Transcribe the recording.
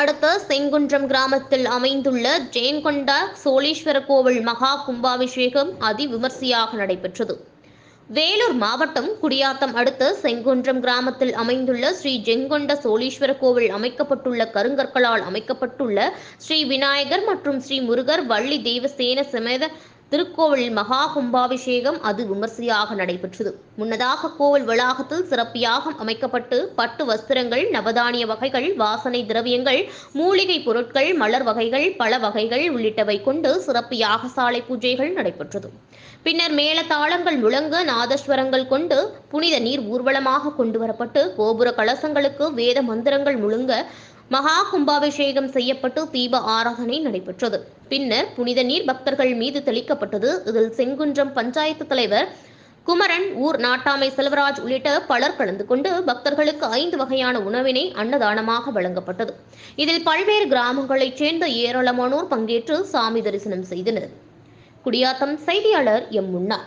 அடுத்த செங்குன்றம் கிராமத்தில் அமைந்துள்ள ஜெயங்கொண்டா சோழீஸ்வர கோவில் மகா கும்பாபிஷேகம் அதிவிமர்சையாக நடைபெற்றது. வேலூர் மாவட்டம் குடியாத்தம் அடுத்த செங்குன்றம் கிராமத்தில் அமைந்துள்ள ஸ்ரீ ஜெங்கொண்ட சோழீஸ்வர கோவில் அமைக்கப்பட்டுள்ள கருங்கற்களால் அமைக்கப்பட்டுள்ள ஸ்ரீ விநாயகர் மற்றும் ஸ்ரீ முருகர் வள்ளி தேவசேன சமேத திருக்கோவில் மகா கும்பாபிஷேகம் அது விமர்சையாக நடைபெற்றது. முன்னதாக கோவில் வளாகத்தில் சிறப்பியாக அமைக்கப்பட்டு பட்டு வஸ்திரங்கள் நவதானிய வகைகள் வாசனை திரவியங்கள் மூலிகை பொருட்கள் மலர் வகைகள் பழ வகைகள் உள்ளிட்டவை கொண்டு சிறப்பு யாகசாலை பூஜைகள் நடைபெற்றது. பின்னர் மேலதாளங்கள் முழங்க நாதஸ்வரங்கள் கொண்டு புனித நீர் ஊர்வலமாக கொண்டு வரப்பட்டு கோபுர கலசங்களுக்கு வேத மந்திரங்கள் முழுங்க மகா கும்பாபிஷேகம் செய்யப்பட்டு தீப ஆராதனை நடைபெற்றது. பின்னர் புனித நீர் பக்தர்கள் மீது தெளிக்கப்பட்டது. இதில் செங்குன்றம் பஞ்சாயத்து தலைவர் குமரன் ஊர் நாட்டாமை செல்வராஜ் உள்ளிட்ட பலர் கலந்து கொண்டு பக்தர்களுக்கு ஐந்து வகையான உணவினை அன்னதானமாக வழங்கப்பட்டது. இதில் பல்வேறு கிராமங்களைச் சேர்ந்த ஏராளமானோர் பங்கேற்று சாமி தரிசனம் செய்தனர். குடியாத்தம் செய்தியாளர் எம் முன்னா